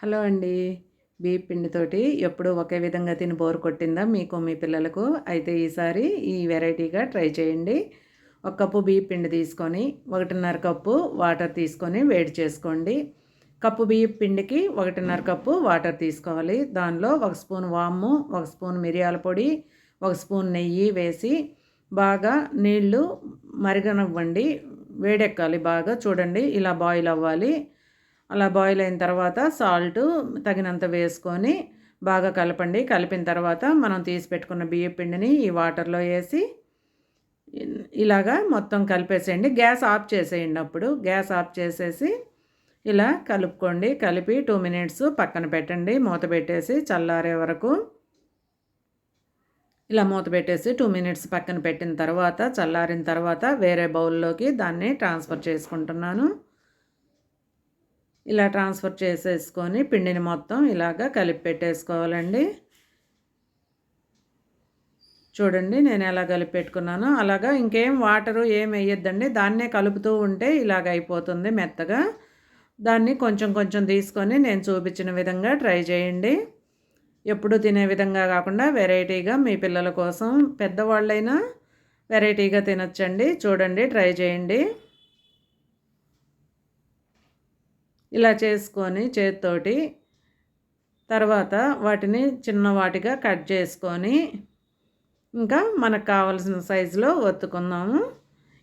Hello అండి. బియ్య పిండితోటి ఎప్పుడు ఒకే విధంగా తిని బోరు కొట్టిందా మీకు మీ పిల్లలకు? అయితే ఈసారి ఈ వెరైటీగా ట్రై చేయండి. ఒక కప్పు బియ్య పిండి తీసుకొని ఒకటిన్నర కప్పు వాటర్ తీసుకొని వేడి చేసుకోండి. కప్పు బియ్య పిండికి ఒకటిన్నర కప్పు వాటర్ తీసుకోవాలి. దానిలో ఒక స్పూన్ వాము ఒక స్పూన్ మిరియాల పొడి ఒక స్పూన్ నెయ్యి వేసి బాగా నీళ్ళు మరిగనివ్వండి. వేడెక్కాలి బాగా. చూడండి ఇలా బాయిల్ అవ్వాలి. అలా బాయిల్ అయిన తర్వాత సాల్ట్ తగినంత వేసుకొని బాగా కలపండి. కలిపిన తర్వాత మనం తీసి పెట్టుకున్న బియ్య పిండిని ఈ వాటర్లో వేసి ఇలాగా మొత్తం కలిపేసేయండి. గ్యాస్ ఆఫ్ చేసేయండి అప్పుడు. గ్యాస్ ఆఫ్ చేసేసి ఇలా కలుపుకోండి. కలిపి టూ మినిట్స్ పక్కన పెట్టండి. మూత పెట్టేసి చల్లారే వరకు ఇలా మూత పెట్టేసి టూ మినిట్స్ పక్కన పెట్టిన తర్వాత చల్లారిన తర్వాత వేరే బౌల్లోకి దాన్ని ట్రాన్స్ఫర్ చేసుకుంటున్నాను. ఇలా ట్రాన్స్ఫర్ చేసేసుకొని పిండిని మొత్తం ఇలాగా కలిపి పెట్టేసుకోవాలండి. చూడండి నేను ఎలా కలిపి పెట్టుకున్నాను. అలాగా ఇంకేం వాటరు ఏం వేయొద్దండి. దాన్నే కలుపుతూ ఉంటే ఇలాగ అయిపోతుంది మెత్తగా. దాన్ని కొంచెం కొంచెం తీసుకొని నేను చూపించిన విధంగా ట్రై చేయండి. ఎప్పుడు తినే విధంగా కాకుండా వెరైటీగా మీ పిల్లల కోసం పెద్దవాళ్ళైనా వెరైటీగా తినొచ్చండి. చూడండి ట్రై చేయండి. ఇలా చేసుకొని చేతితోటి తర్వాత వాటిని చిన్నవాటిగా కట్ చేసుకొని ఇంకా మనకు కావలసిన సైజులో ఒత్తుకుందాము.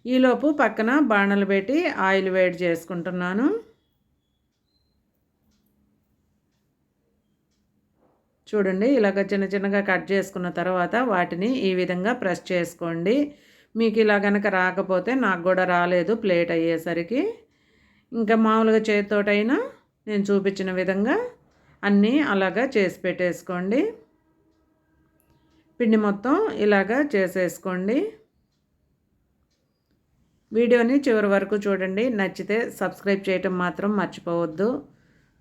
ఈలోపు పక్కన బాణలు పెట్టి ఆయిల్ వేడి చేసుకుంటున్నాను. చూడండి ఇలాగ చిన్న చిన్నగా కట్ చేసుకున్న తర్వాత వాటిని ఈ విధంగా ప్రెస్ చేసుకోండి. మీకు ఇలా కనుక రాకపోతే నాకు కూడా రాలేదు ప్లేట్ అయ్యేసరికి. ఇంకా మామూలుగా చేతితోటైనా నేను చూపించిన విధంగా అన్నీ అలాగా చేసి పెట్టేసుకోండి. పిండి మొత్తం ఇలాగా చేసేసుకోండి. వీడియోని చివరి వరకు చూడండి. నచ్చితే సబ్స్క్రైబ్ చేయటం మాత్రం మర్చిపోవద్దు.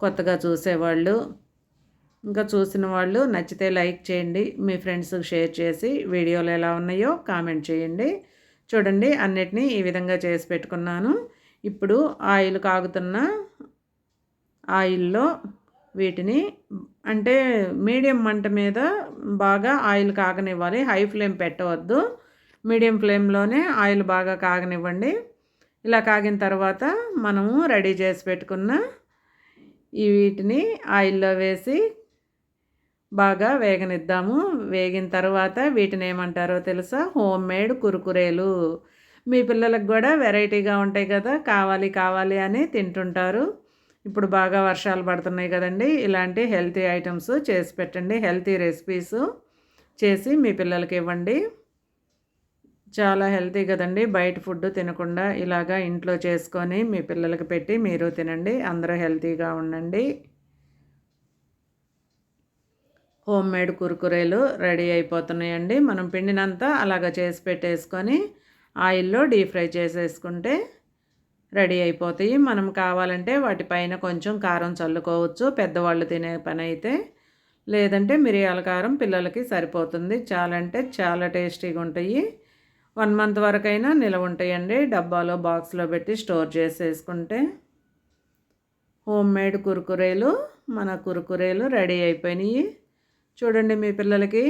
కొత్తగా చూసేవాళ్ళు ఇంకా చూసిన వాళ్ళు నచ్చితే లైక్ చేయండి. మీ ఫ్రెండ్స్కి షేర్ చేసి వీడియోలు ఎలా ఉన్నాయో కామెంట్ చేయండి. చూడండి అన్నిటినీ ఈ విధంగా చేసి పెట్టుకున్నాను. ఇప్పుడు ఆయిల్ కాగుతున్న ఆయిల్లో వీటిని అంటే మీడియం మంట మీద బాగా ఆయిల్ కాగనివ్వాలి. హై ఫ్లేమ్ పెట్టవద్దు. మీడియం ఫ్లేమ్లోనే ఆయిల్ బాగా కాగనివ్వండి. ఇలా కాగిన తర్వాత మనము రెడీ చేసి పెట్టుకున్న ఈ వీటిని ఆయిల్లో వేసి బాగా వేగనిద్దాము. వేగిన తర్వాత వీటిని ఏమంటారో తెలుసా? Home made కురుకురేలు. మీ పిల్లలకు కూడా వెరైటీగా ఉంటాయి కదా కావాలి కావాలి అని తింటుంటారు. ఇప్పుడు బాగా వర్షాలు పడుతున్నాయి కదండి ఇలాంటి హెల్తీ ఐటమ్స్ చేసి పెట్టండి హెల్తీ రెసిపీస్ చేసి మీ పిల్లలకి ఇవ్వండి. చాలా హెల్తీ కదండి బయట ఫుడ్ తినకుండా ఇలాగా ఇంట్లో చేసుకొని మీ పిల్లలకి పెట్టి మీరు తినండి అందరూ హెల్తీగా ఉండండి. హోమ్ మేడ్ కురుకురేలు రెడీ అయిపోతున్నాయండి మనం పిండినంతా అలాగ చేసి పెట్టేసుకొని ఆయిల్లో డీప్ ఫ్రై చేసేసుకుంటే రెడీ అయిపోతాయి. మనం కావాలంటే వాటిపైన కొంచెం కారం చల్లుకోవచ్చు. పెద్దవాళ్ళు తినే పని అయితే లేదంటే మిరియాల కారం పిల్లలకి సరిపోతుంది. చాలా అంటే చాలా టేస్టీగా ఉంటాయి. వన్ మంత్ వరకైనా నిలవ ఉంటాయండి. డబ్బాలో బాక్స్లో పెట్టి స్టోర్ చేసేసుకుంటే హోమ్ మేడ్ కురుకురేలు మన కురుకురేలు రెడీ అయిపోయినాయి. చూడండి మీ పిల్లలకి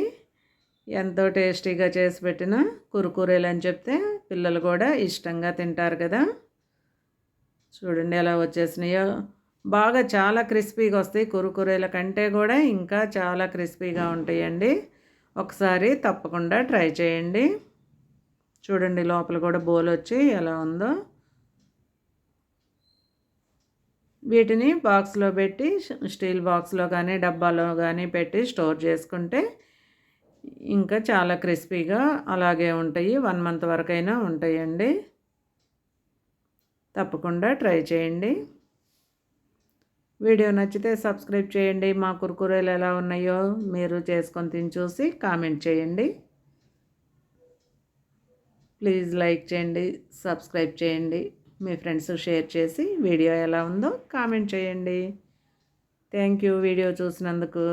ఎంతో టేస్టీగా చేసి పెట్టిన కురుకురేలు అని చెప్తే పిల్లలు కూడా ఇష్టంగా తింటారు కదా. చూడండి ఎలా వచ్చేసినాయో. బాగా చాలా క్రిస్పీగా వస్తాయి కురుకురేల కంటే కూడా ఇంకా చాలా క్రిస్పీగా ఉంటాయండి. ఒకసారి తప్పకుండా ట్రై చేయండి. చూడండి లోపల కూడా బోల్ వచ్చి ఎలా ఉందో. వీటిని బాక్స్లో పెట్టి స్టీల్ బాక్స్లో కానీ డబ్బాలో కానీ పెట్టి స్టోర్ చేసుకుంటే ఇంకా చాలా క్రిస్పీగా అలాగే ఉంటాయి. వన్ మంత్ వరకైనా ఉంటాయండి. తప్పకుండా ట్రై చేయండి. వీడియో నచ్చితే సబ్స్క్రైబ్ చేయండి. మా కురుకురేలు ఎలా ఉన్నాయో మీరు చేసుకొని తిని చూసి కామెంట్ చేయండి. ప్లీజ్ లైక్ చేయండి సబ్స్క్రైబ్ చేయండి. మీ ఫ్రెండ్స్ షేర్ చేసి వీడియో ఎలా ఉందో కామెంట్ చేయండి. థ్యాంక్ యూ వీడియో చూసినందుకు.